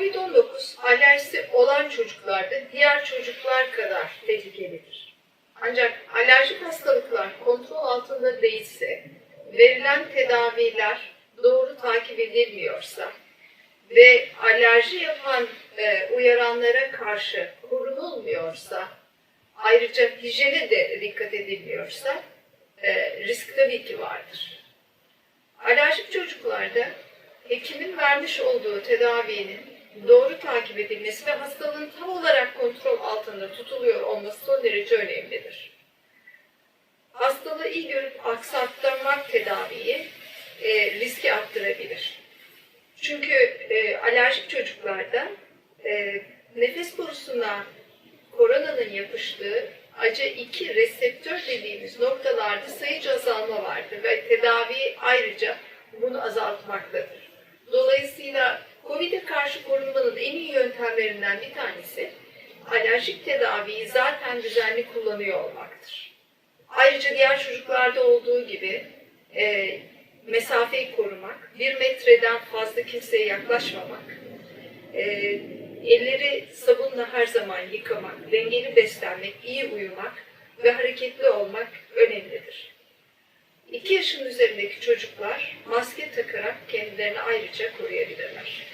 Covid-19 alerjisi olan çocuklarda diğer çocuklar kadar tehlikelidir. Ancak alerjik hastalıklar kontrol altında değilse, verilen tedaviler doğru takip edilmiyorsa ve alerji yapan e, uyaranlara karşı korunulmuyorsa, ayrıca hijyene de dikkat edilmiyorsa e, risk tabii ki vardır. Alerjik çocuklarda hekimin vermiş olduğu tedavinin doğru takip edilmesi ve hastalığın tam olarak kontrol altında tutuluyor olması son derece önemlidir. Hastalığı iyi görüp aksattırmak tedaviyi e, riski arttırabilir. Çünkü e, alerjik çocuklarda e, nefes borusuna koronanın yapıştığı acı 2 reseptör dediğimiz noktalarda sayıcı azalma vardır ve tedavi ayrıca korunmanın en iyi yöntemlerinden bir tanesi alerjik tedaviyi zaten düzenli kullanıyor olmaktır. Ayrıca diğer çocuklarda olduğu gibi e, mesafeyi korumak, bir metreden fazla kimseye yaklaşmamak, e, elleri sabunla her zaman yıkamak, dengeli beslenmek, iyi uyumak ve hareketli olmak önemlidir. 2 yaşın üzerindeki çocuklar maske takarak kendilerini ayrıca koruyabilirler.